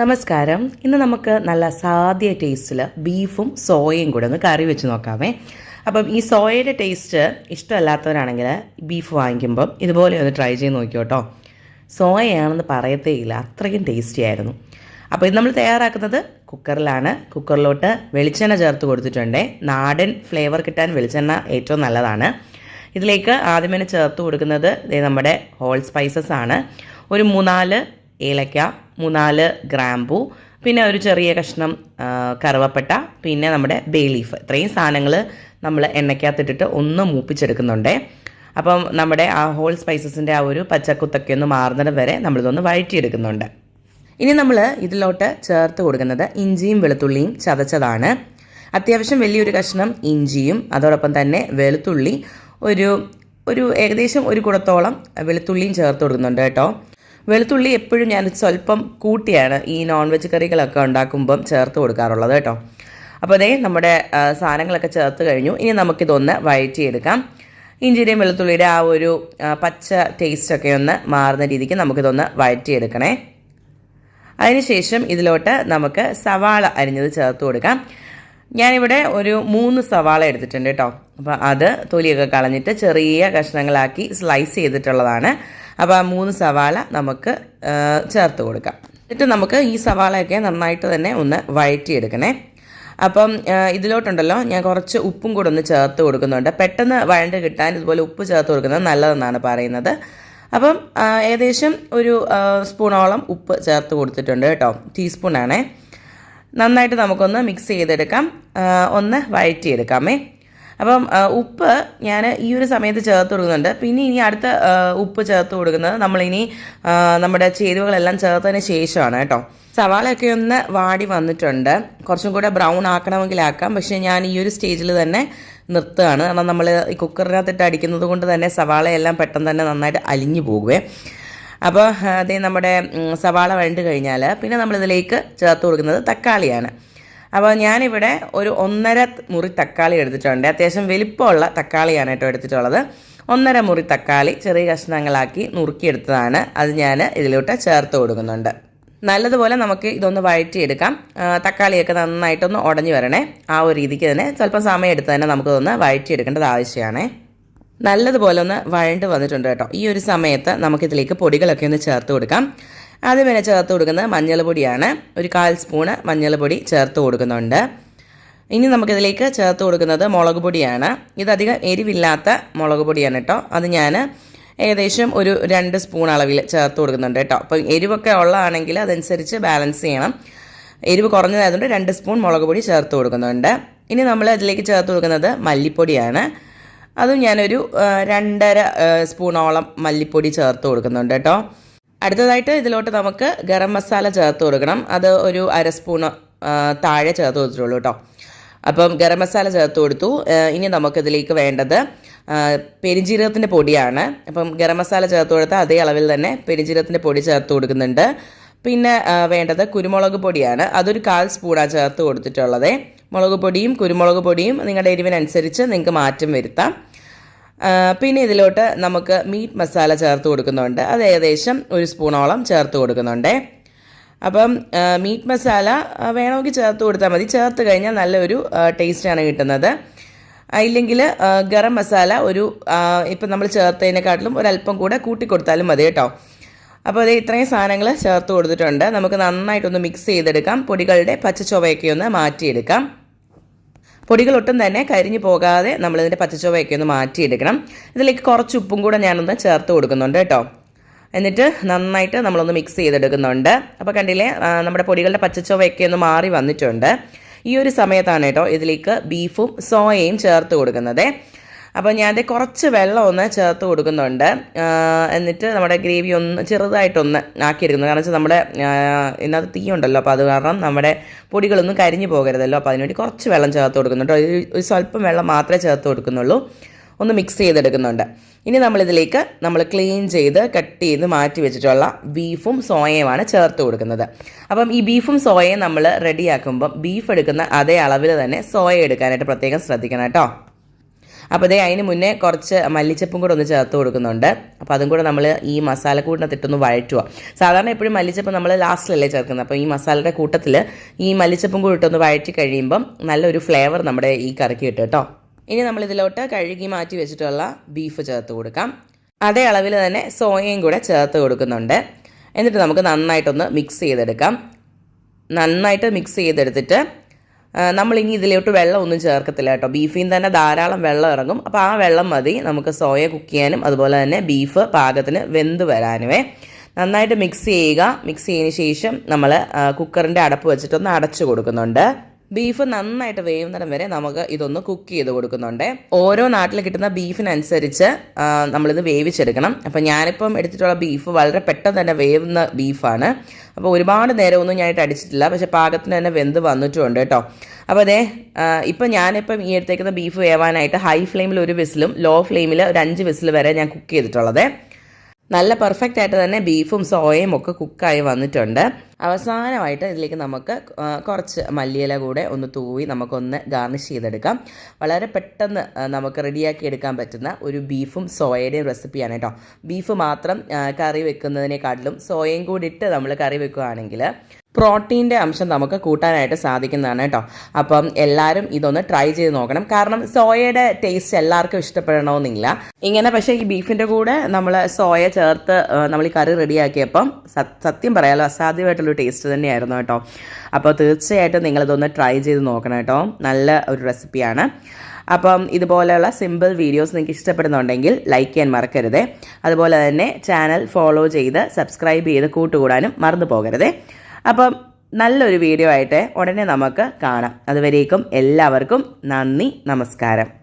നമസ്കാരം. ഇന്ന് നമുക്ക് നല്ല സാദ്യ ടേസ്റ്റിൽ ബീഫും സോയയും കൂടെ ഒന്ന് കറി വെച്ച് നോക്കാമേ. അപ്പം ഈ സോയയുടെ ടേസ്റ്റ് ഇഷ്ടമല്ലാത്തവരാണെങ്കിൽ ബീഫ് വാങ്ങിക്കുമ്പം ഇതുപോലെ ഒന്ന് ട്രൈ ചെയ്ത് നോക്കിയോട്ടോ. സോയയാണെന്ന് പറയത്തേ ഇല്ല. അത്രയ്ക്കും ടേസ്റ്റി ആയിരുന്നു. അപ്പോൾ ഇത് നമ്മൾ തയ്യാറാക്കുന്നത് കുക്കറിലാണ് കുക്കറിലോട്ട് വെളിച്ചെണ്ണ ചേർത്ത് കൊടുത്തിട്ടുണ്ട്. നാടൻ ഫ്ലേവർ കിട്ടാൻ വെളിച്ചെണ്ണ ഏറ്റവും നല്ലതാണ്. ഇതിലേക്ക് ആദ്യം തന്നെ ചേർത്ത് കൊടുക്കുന്നത് നമ്മുടെ ഹോൾ സ്പൈസസ് ആണ്. ഒരു മൂന്നാൽ ഏലക്ക മൂന്നാൽ ഗ്രാമ്പു പിന്നെ ഒരു ചെറിയ കഷ്ണം കറുവപ്പട്ട പിന്നെ നമ്മുടെ ബേ ലീഫ്. ഇത്രയും സാധനങ്ങൾ നമ്മൾ എണ്ണയ്ക്കകത്തിട്ടിട്ട് ഒന്ന് മൂപ്പിച്ചെടുക്കുന്നുണ്ട്. അപ്പം നമ്മുടെ ആ ഹോൾ സ്പൈസസിന്റെ ആ ഒരു പച്ചക്കുത്തൊക്കെ ഒന്ന് മാറുന്നത് വരെ നമ്മളിതൊന്ന് വഴറ്റിയെടുക്കുന്നുണ്ട്. ഇനി നമ്മൾ ഇതിലോട്ട് ചേർത്ത് കൊടുക്കുന്നത് ഇഞ്ചിയും വെളുത്തുള്ളിയും ചതച്ചതാണ്. അത്യാവശ്യം വലിയൊരു കഷ്ണം ഇഞ്ചിയും അതോടൊപ്പം തന്നെ വെളുത്തുള്ളി ഒരു ഒരു ഏകദേശം ഒരു കുടത്തോളം വെളുത്തുള്ളിയും ചേർത്ത് കൊടുക്കുന്നുണ്ട് കേട്ടോ. വെളുത്തുള്ളി എപ്പോഴും ഞാൻ സ്വല്പം കൂട്ടിയാണ് ഈ നോൺ വെജ് കറികളൊക്കെ ഉണ്ടാക്കുമ്പം ചേർത്ത് കൊടുക്കാറുള്ളത് കേട്ടോ. അപ്പോൾ അതേ നമ്മുടെ സാധനങ്ങളൊക്കെ ചേർത്ത് കഴിഞ്ഞു. ഇനി നമുക്കിതൊന്ന് വഴറ്റിയെടുക്കാം. ഇഞ്ചിയുടെയും വെളുത്തുള്ളിയുടെ ആ ഒരു പച്ച ടേസ്റ്റൊക്കെ ഒന്ന് മാറുന്ന രീതിക്ക് നമുക്കിതൊന്ന് വഴറ്റിയെടുക്കണേ. അതിനുശേഷം ഇതിലോട്ട് നമുക്ക് സവാള അരിഞ്ഞത് ചേർത്ത് കൊടുക്കാം. ഞാനിവിടെ ഒരു മൂന്ന് സവാള എടുത്തിട്ടുണ്ട് കേട്ടോ. അപ്പോൾ അത് തൊലിയൊക്കെ കളഞ്ഞിട്ട് ചെറിയ കഷ്ണങ്ങളാക്കി സ്ലൈസ് ചെയ്തിട്ടുള്ളതാണ്. അപ്പോൾ ആ മൂന്ന് സവാള നമുക്ക് ചേർത്ത് കൊടുക്കാം. എന്നിട്ട് നമുക്ക് ഈ സവാളയൊക്കെ നന്നായിട്ട് തന്നെ ഒന്ന് വഴറ്റിയെടുക്കണേ. അപ്പം ഇതിലോട്ടുണ്ടല്ലോ ഞാൻ കുറച്ച് ഉപ്പും കൂടെ ഒന്ന് ചേർത്ത് കൊടുക്കുന്നുണ്ട്. പെട്ടെന്ന് വഴണ്ട് കിട്ടാൻ ഇതുപോലെ ഉപ്പ് ചേർത്ത് കൊടുക്കുന്നത് നല്ലതെന്നാണ് പറയുന്നത്. അപ്പം ഏകദേശം ഒരു സ്പൂണോളം ഉപ്പ് ചേർത്ത് കൊടുത്തിട്ടുണ്ട് കേട്ടോ. ടീസ്പൂണാണേ. നന്നായിട്ട് നമുക്കൊന്ന് മിക്സ് ചെയ്തെടുക്കാം. ഒന്ന് വഴറ്റിയെടുക്കാമേ. അപ്പം ഉപ്പ് ഞാൻ ഈ ഒരു സമയത്ത് ചേർത്ത് കൊടുക്കുന്നുണ്ട്. പിന്നെ ഇനി അടുത്ത ഉപ്പ് ചേർത്ത് കൊടുക്കുന്നത് നമ്മളിനി നമ്മുടെ ചേരുവകളെല്ലാം ചേർത്തതിന് ശേഷമാണ് കേട്ടോ. സവാളയൊക്കെ ഒന്ന് വാടി വന്നിട്ടുണ്ട്. കുറച്ചും കൂടെ ബ്രൗൺ ആക്കണമെങ്കിൽ ആക്കാം പക്ഷേ ഞാൻ ഈ ഒരു സ്റ്റേജിൽ തന്നെ നിർത്തുകയാണ്. കാരണം നമ്മൾ ഈ കുക്കറിനകത്തിട്ട് അടിക്കുന്നത് കൊണ്ട് തന്നെ സവാളയെല്ലാം പെട്ടെന്ന് തന്നെ നന്നായിട്ട് അലിഞ്ഞു പോകുവേ. അപ്പോൾ അതേ നമ്മുടെ സവാള വഴണ്ട് കഴിഞ്ഞാൽ പിന്നെ നമ്മളിതിലേക്ക് ചേർത്ത് കൊടുക്കുന്നത് തക്കാളിയാണ്. അപ്പോൾ ഞാനിവിടെ ഒരു ഒന്നര മുറി തക്കാളി എടുത്തിട്ടുണ്ട്. അത്യാവശ്യം വലിപ്പമുള്ള തക്കാളിയാണ് കേട്ടോ എടുത്തിട്ടുള്ളത്. ഒന്നര മുറി തക്കാളി ചെറിയ കഷ്ണങ്ങളാക്കി നുറുക്കിയെടുത്തതാണ്. അത് ഞാൻ ഇതിലോട്ട് ചേർത്ത് കൊടുക്കുന്നുണ്ട്. നല്ലതുപോലെ നമുക്ക് ഇതൊന്ന് വഴറ്റിയെടുക്കാം. തക്കാളിയൊക്കെ നന്നായിട്ടൊന്ന് ഉടഞ്ഞു വരണേ. ആ ഒരു രീതിക്ക് തന്നെ സ്വല്പം സമയം എടുത്ത് തന്നെ നമുക്കിതൊന്ന് വഴറ്റിയെടുക്കേണ്ടത് ആവശ്യമാണേ. നല്ലതുപോലെ ഒന്ന് വഴണ്ട് വന്നിട്ടുണ്ട് കേട്ടോ. ഈ ഒരു സമയത്ത് നമുക്കിതിലേക്ക് പൊടികളൊക്കെ ഒന്ന് ചേർത്ത് കൊടുക്കാം. ആദ്യം പിന്നെ ചേർത്ത് കൊടുക്കുന്നത് മഞ്ഞൾപ്പൊടിയാണ് ഒരു കാൽ സ്പൂണ് മഞ്ഞൾപ്പൊടി ചേർത്ത് കൊടുക്കുന്നുണ്ട്. ഇനി നമുക്കിതിലേക്ക് ചേർത്ത് കൊടുക്കുന്നത് മുളക് പൊടിയാണ്. ഇതധികം എരിവില്ലാത്ത മുളക് പൊടിയാണ് കേട്ടോ. അത് ഞാൻ ഏകദേശം ഒരു രണ്ട് സ്പൂൺ അളവിൽ ചേർത്ത് കൊടുക്കുന്നുണ്ട് കേട്ടോ. അപ്പം എരിവൊക്കെ ഉള്ളതാണെങ്കിൽ അതനുസരിച്ച് ബാലൻസ് ചെയ്യണം. എരിവ് കുറഞ്ഞതായതുകൊണ്ട് രണ്ട് സ്പൂൺ മുളക് പൊടി ചേർത്ത് കൊടുക്കുന്നുണ്ട്. ഇനി നമ്മൾ അതിലേക്ക് ചേർത്ത് കൊടുക്കുന്നത് മല്ലിപ്പൊടിയാണ്. അതും ഞാനൊരു രണ്ടര സ്പൂണോളം മല്ലിപ്പൊടി ചേർത്ത് കൊടുക്കുന്നുണ്ട് കേട്ടോ. അടുത്തതായിട്ട് ഇതിലോട്ട് നമുക്ക് ഗരം മസാല ചേർത്ത് കൊടുക്കണം. അത് ഒരു അര സ്പൂൺ താഴെ ചേർത്ത് കൊടുത്തിട്ടുള്ളൂ കേട്ടോ. അപ്പം ഗരം മസാല ചേർത്ത് കൊടുത്തു. ഇനി നമുക്കിതിലേക്ക് വേണ്ടത് പെരിഞ്ചീരകത്തിന്റെ പൊടിയാണ്. അപ്പം ഗരം മസാല ചേർത്ത് കൊടുത്ത അതേ അളവിൽ തന്നെ പെരുംജീരകത്തിന്റെ പൊടി ചേർത്ത് കൊടുക്കുന്നുണ്ട്. പിന്നെ വേണ്ടത് കുരുമുളക് പൊടിയാണ്. അതൊരു കാൽ സ്പൂണാണ് ചേർത്ത് കൊടുത്തിട്ടുള്ളത്. മുളക് പൊടിയും കുരുമുളക് പൊടിയും നിങ്ങളുടെ എരിവിനനുസരിച്ച് നിങ്ങൾക്ക് മാറ്റം വരുത്താം. പിന്നെ ഇതിലോട്ട് നമുക്ക് മീറ്റ് മസാല ചേർത്ത് കൊടുക്കുന്നുണ്ട്. അത് ഏകദേശം ഒരു സ്പൂണോളം ചേർത്ത് കൊടുക്കുന്നുണ്ട്. അപ്പം മീറ്റ് മസാല വേണമെങ്കിൽ ചേർത്ത് കൊടുത്താൽ മതി. ചേർത്ത് കഴിഞ്ഞാൽ നല്ലൊരു ടേസ്റ്റാണ് കിട്ടുന്നത്. ഇല്ലെങ്കിൽ ഗരം മസാല ഒരു ഇപ്പം നമ്മൾ ചേർത്തതിനെക്കാട്ടിലും ഒരല്പം കൂടെ കൂട്ടി കൊടുത്താലും മതി കേട്ടോ. അപ്പോൾ അത് ഇത്രയും സാധനങ്ങൾ ചേർത്ത് കൊടുത്തിട്ടുണ്ട്. നമുക്ക് നന്നായിട്ടൊന്ന് മിക്സ് ചെയ്തെടുക്കാം. പൊടികളുടെ പച്ച ചൊവയൊക്കെ ഒന്ന് മാറ്റിയെടുക്കാം. പൊടികൾ ഒട്ടും തന്നെ കരിഞ്ഞു പോകാതെ നമ്മളിതിന്റെ പച്ചച്ചുവയൊക്കെ ഒന്ന് മാറ്റിയെടുക്കണം. ഇതിലേക്ക് കുറച്ച് ഉപ്പും കൂടെ ഞാനൊന്ന് ചേർത്ത് കൊടുക്കുന്നുണ്ട് കേട്ടോ. എന്നിട്ട് നന്നായിട്ട് നമ്മളൊന്ന് മിക്സ് ചെയ്തെടുക്കുന്നുണ്ട്. അപ്പോൾ കണ്ടില്ലേ നമ്മുടെ പൊടികളുടെ പച്ചച്ചുവയൊക്കെ ഒന്ന് മാറി വന്നിട്ടുണ്ട്. ഈ ഒരു സമയത്താണ് കേട്ടോ ഇതിലേക്ക് ബീഫും സോയയും ചേർത്ത് കൊടുക്കുന്നത്. അപ്പോൾ ഞാൻ ദേ കുറച്ച് വെള്ളം ഒന്ന് ചേർത്ത് കൊടുക്കുന്നുണ്ട്. എന്നിട്ട് നമ്മുടെ ഗ്രേവി ഒന്ന് ചെറുതായിട്ടൊന്ന് ആക്കിയെടുക്കുന്നത് കാരണം വെച്ചാൽ നമ്മുടെ ഇന്നത്തെ തീ ഉണ്ടല്ലോ അപ്പോൾ അത് കാരണം നമ്മുടെ പൊടികളൊന്നും കരിഞ്ഞു പോകരുതല്ലോ. അപ്പോൾ അതിനുവേണ്ടി കുറച്ച് വെള്ളം ചേർത്ത് കൊടുക്കുന്നുണ്ട്. ഒരു സ്വല്പം വെള്ളം മാത്രമേ ചേർത്ത് കൊടുക്കുന്നുള്ളൂ. ഒന്ന് മിക്സ് ചെയ്തെടുക്കുന്നുണ്ട്. ഇനി നമ്മളിതിലേക്ക് നമ്മൾ ക്ലീൻ ചെയ്ത് കട്ട് ചെയ്ത് മാറ്റി വെച്ചിട്ടുള്ള ബീഫും സോയയുമാണ് ചേർത്ത് കൊടുക്കുന്നത്. അപ്പം ഈ ബീഫും സോയയും നമ്മൾ റെഡിയാക്കുമ്പം ബീഫ് എടുക്കുന്ന അതേ അളവിൽ തന്നെ സോയ എടുക്കാനായിട്ട് പ്രത്യേകം ശ്രദ്ധിക്കണം കേട്ടോ. അപ്പോൾ ഇതേ അതിന് മുന്നേ കുറച്ച് മല്ലിച്ചപ്പും കൂടെ ഒന്ന് ചേർത്ത് കൊടുക്കുന്നുണ്ട്. അപ്പോൾ അതും കൂടെ നമ്മൾ ഈ മസാല കൂട്ടിനകത്തിട്ടൊന്ന് വഴറ്റുക. സാധാരണ എപ്പോഴും മല്ലിച്ചപ്പ് നമ്മൾ ലാസ്റ്റിലല്ലേ ചേർക്കുന്നത്. അപ്പോൾ ഈ മസാലയുടെ കൂട്ടത്തിൽ ഈ മല്ലിച്ചപ്പും കൂടി ഇട്ടൊന്ന് വഴറ്റി കഴിയുമ്പം നല്ലൊരു ഫ്ലേവർ നമ്മുടെ ഈ കറിക്ക് കിട്ടും കേട്ടോ. ഇനി നമ്മൾ ഇതിലോട്ട് കഴുകി മാറ്റി വെച്ചിട്ടുള്ള ബീഫ് ചേർത്ത് കൊടുക്കാം. അതേ അളവിൽ തന്നെ സോയയും കൂടെ ചേർത്ത് കൊടുക്കുന്നുണ്ട്. എന്നിട്ട് നമുക്ക് നന്നായിട്ടൊന്ന് മിക്സ് ചെയ്തെടുക്കാം. നന്നായിട്ട് മിക്സ് ചെയ്തെടുത്തിട്ട് നമ്മളിനി ഇതിലോട്ട് വെള്ളം ഒന്നും ചേർക്കത്തില്ല കേട്ടോ. ബീഫിൽ തന്നെ ധാരാളം വെള്ളം ഇറങ്ങും. അപ്പോൾ ആ വെള്ളം മതി. നമുക്ക് സോയ കുക്ക് ചെയ്യാനും അതുപോലെ തന്നെ ബീഫ് പാകത്തിന് വെന്ത് വരാനുമേ നന്നായിട്ട് മിക്സ് ചെയ്യുക. മിക്സ് ചെയ്തതിന് ശേഷം നമ്മൾ കുക്കറിന്റെ അടപ്പ് വെച്ചിട്ടൊന്ന് അടച്ചു കൊടുക്കുന്നുണ്ട്. ബീഫ് നന്നായിട്ട് വേവുന്നിടം വരെ നമുക്ക് ഇതൊന്ന് കുക്ക് ചെയ്ത് കൊടുക്കുന്നുണ്ട്. ഓരോ നാട്ടിൽ കിട്ടുന്ന ബീഫിനനുസരിച്ച് നമ്മളിത് വേവിച്ചെടുക്കണം. അപ്പം ഞാനിപ്പം എടുത്തിട്ടുള്ള ബീഫ് വളരെ പെട്ടെന്ന് തന്നെ വേവുന്ന ബീഫാണ് അപ്പോൾ ഒരുപാട് നേരമൊന്നും ഞാനായിട്ട് അടിച്ചിട്ടില്ല. പക്ഷെ പാകത്തിന് തന്നെ വെന്ത് വന്നിട്ടുമുണ്ട് കേട്ടോ. അപ്പോൾ അതെ ഇപ്പം ഞാനിപ്പം ഈ എടുത്തേക്കുന്ന ബീഫ് വേവാനായിട്ട് ഹൈ ഫ്ലെയിമിൽ ഒരു വിസിലും ലോ ഫ്ലെയിമിൽ ഒരു അഞ്ച് വിസിൽ വരെ ഞാൻ കുക്ക് ചെയ്തിട്ടുള്ളത്. നല്ല പെർഫെക്റ്റ് ആയിട്ട് തന്നെ ബീഫും സോയയും ഒക്കെ കുക്കായി വന്നിട്ടുണ്ട്. അവസാനമായിട്ട് ഇതിലേക്ക് നമുക്ക് കുറച്ച് മല്ലിയില കൂടെ ഒന്ന് തൂവി നമുക്കൊന്ന് ഗാർണിഷ് ചെയ്തെടുക്കാം. വളരെ പെട്ടെന്ന് നമുക്ക് റെഡിയാക്കി എടുക്കാൻ പറ്റുന്ന ഒരു ബീഫും സോയയുടെയും റെസിപ്പിയാണ് കേട്ടോ ബീഫ് മാത്രം കറി വെക്കുന്നതിനെക്കാട്ടിലും സോയയും കൂടി ഇട്ട് നമ്മൾ കറി വെക്കുകയാണെങ്കിൽ പ്രോട്ടീന്റെ അംശം നമുക്ക് കൂട്ടാനായിട്ട് സാധിക്കുന്നതാണ് കേട്ടോ. അപ്പം എല്ലാവരും ഇതൊന്ന് ട്രൈ ചെയ്ത് നോക്കണം. കാരണം സോയയുടെ ടേസ്റ്റ് എല്ലാവർക്കും ഇഷ്ടപ്പെടണമെന്നില്ല. ഇങ്ങനെ പക്ഷേ ഈ ബീഫിന്റെ കൂടെ നമ്മൾ സോയ ചേർത്ത് നമ്മൾ ഈ കറി റെഡിയാക്കിയപ്പം സത്യം പറയാലോ അസാധ്യമായിട്ടുള്ളൊരു ടേസ്റ്റ് തന്നെയായിരുന്നു കേട്ടോ. അപ്പോൾ തീർച്ചയായിട്ടും നിങ്ങളിതൊന്ന് ട്രൈ ചെയ്ത് നോക്കണം കേട്ടോ. നല്ല ഒരു റെസിപ്പിയാണ് അപ്പം ഇതുപോലെയുള്ള സിമ്പിൾ വീഡിയോസ് നിങ്ങൾക്ക് ഇഷ്ടപ്പെടുന്നുണ്ടെങ്കിൽ ലൈക്ക് ചെയ്യാൻ മറക്കരുത്. അതുപോലെ തന്നെ ചാനൽ ഫോളോ ചെയ്ത് സബ്സ്ക്രൈബ് ചെയ്ത് കൂട്ടുകൂടാനും മറന്നു പോകരുത്. അപ്പം നല്ലൊരു വീഡിയോ ആയിട്ട് ഉടനെ നമുക്ക് കാണാം. അതുവരേക്കും എല്ലാവർക്കും നന്ദി നമസ്കാരം.